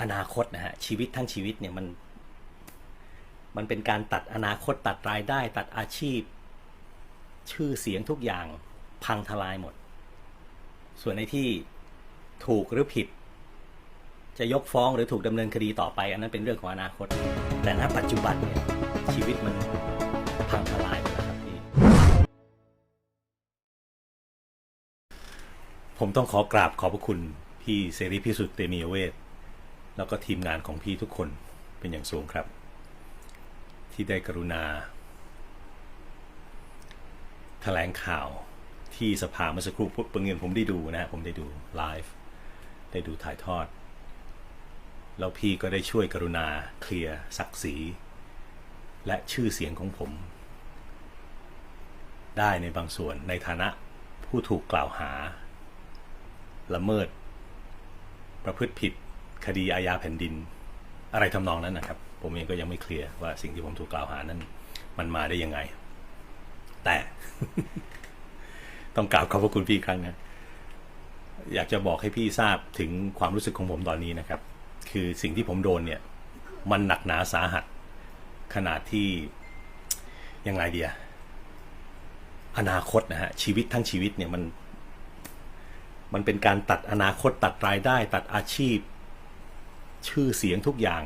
อนาคตนะฮะชีวิตทั้งชีวิตเนี่ยมัน มันเป็นการตัดอนาคตตัดรายได้ ตัดอาชีพ ชื่อเสียงทุกอย่างพังทลายหมด ส่วนในที่ถูกหรือผิด จะยกฟ้องหรือถูกดำเนินคดีต่อไป อันนั้นเป็นเรื่องของอนาคต แต่ณปัจจุบันเนี่ยชีวิตมันพังทลายไปแล้วครับพี่ผมต้องขอกราบขอบพระคุณพี่เสรีพิสุทธิ์เตมีเวท แล้วก็ทีมงานของพี่ทุกคนเป็นอย่างสูงครับ ที่ได้กรุณาแถลงข่าวที่สภาเมื่อสักครู่เปิงเงินผมได้ดูนะฮะผมได้ดูไลฟ์ได้ดูถ่ายทอด แล้วพี่ก็ได้ช่วยกรุณาเคลียร์ศักดิ์ศรี และชื่อเสียงของผม ได้ในบางส่วนในฐานะผู้ถูกกล่าวหา ละเมิด ประพฤติผิด คดีอาญาแผ่นดิน อะไรทำนองนั้นนะครับ ผมเองก็ยังไม่เคลียร์ว่าสิ่งที่ผมถูกกล่าวหานั้น มันมาได้ยังไง แต่ ต้องกราบขอบพระคุณพี่ครั้งนะอยากจะบอกให้พี่ทราบถึงความรู้สึกของผมตอนนี้นะครับ คือสิ่งที่ผมโดนเนี่ย มันหนักหนาสาหัส ขนาดที่ยังไงเดียอนาคตนะฮะชีวิตทั้งชีวิตเนี่ยมัน มันเป็นการตัดอนาคตตัดรายได้ ตัดอาชีพ ชื่อเสียงทุกอย่าง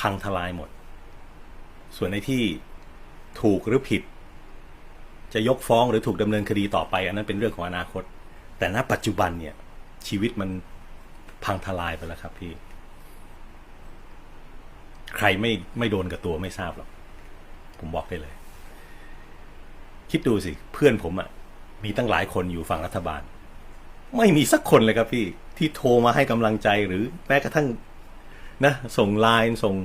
พังทลายหมด ส่วนในที่ถูกหรือผิด จะยกฟ้องหรือถูกดำเนินคดีต่อไป อันนั้นเป็นเรื่องของอนาคต แต่ณปัจจุบันเนี่ย ชีวิตมันพังทลายไปแล้วครับพี่ ใครไม่ไม่โดนกับตัวไม่ทราบหรอกผมบอกได้เลย คิดดูสิ เพื่อนผมอะ่ะ มีตั้งหลายคนอยู่ฝั่งรัฐบาล ไม่มีสักคนเลยครับพี่ ที่โทรมาให้กำลังใจหรือแม้กระทั่ง นะส่งไลน์ส่ง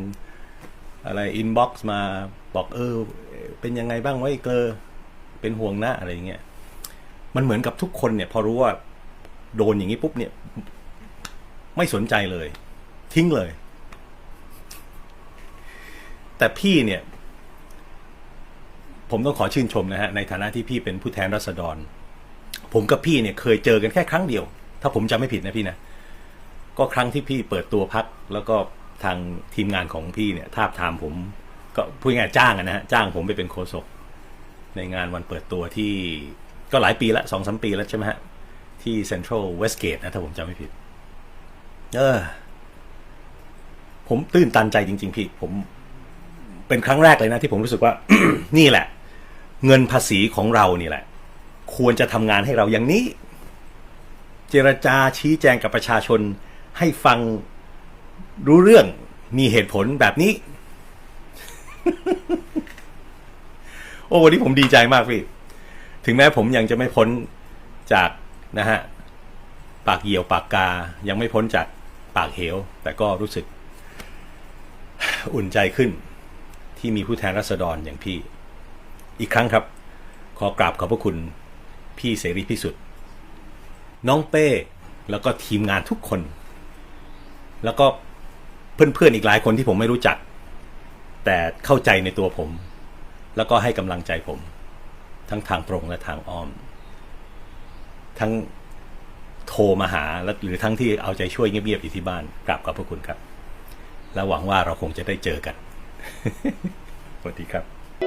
อะไรอินบ็อกซ์มาบอกเออ เป็นยังไงบ้างวะไอ้เกลอเป็นห่วงนะอะไรอย่างเงี้ยมันเหมือนกับทุกคนเนี่ย พอรู้ว่าโดนอย่างนี้ปุ๊บเนี่ย ไม่สนใจเลย ทิ้งเลย แต่พี่เนี่ย ผมต้องขอชื่นชมนะฮะ ในฐานะที่พี่เป็นผู้แทนรัษฎร ผมกับพี่เนี่ยเคยเจอกันแค่ครั้งเดียว ถ้าผมจำไม่ผิดนะพี่นะ ก็ครั้งที่พี่เปิดตัวพักแล้วก็ทางทีมงานของพี่เนี่ยทาบทามผม ก็พูดง่ายจ้างนะฮะจ้างผมไปเป็นโฆษกในงานวันเปิดตัวที่ก็หลายปีละสองสามปีแล้วใช่ไหมฮะ ที่เซ็นทรัลเวสเกตนะ ถ้าผมจำไม่ผิด เออ ผมตื้นตันใจจริง ๆ พี่ ผมเป็นครั้งแรกเลยนะ ที่ผมรู้สึกว่า นี่แหละ เงินภาษีของเรานี่แหละ ควรจะทำงานให้เราอย่างนี้ เจรจาชี้แจงกับประชาชน ให้ฟังรู้เรื่องมีเหตุผลแบบนี้ โอ้วันนี้ผมดีใจมากพี่ ถึงแม้ผมยังจะไม่พ้นจากนะฮะ ปากเหี่ยวปากกา ยังไม่พ้นจากปากเหว แต่ก็รู้สึก อุ่นใจขึ้น ที่มีผู้แทนรัษฎรอย่างพี่ อีกครั้งครับ ขอกราบขอบพระคุณ พี่เสรีพิสุทธิ์น้องเป้ แล้วก็ทีมงานทุกคน แล้วก็เพื่อนๆอีกหลายคนที่ผมไม่รู้จัก แต่เข้าใจในตัวผม แล้วก็ให้กำลังใจผม ทั้งทางตรงและทางอ้อม ทั้งโทรมาหาและหรือทั้งที่เอาใจช่วยเงียบๆอยู่ที่บ้านกราบขอบพระคุณครับ และหวังว่าเราคงจะได้เจอกันสวัสดีครับ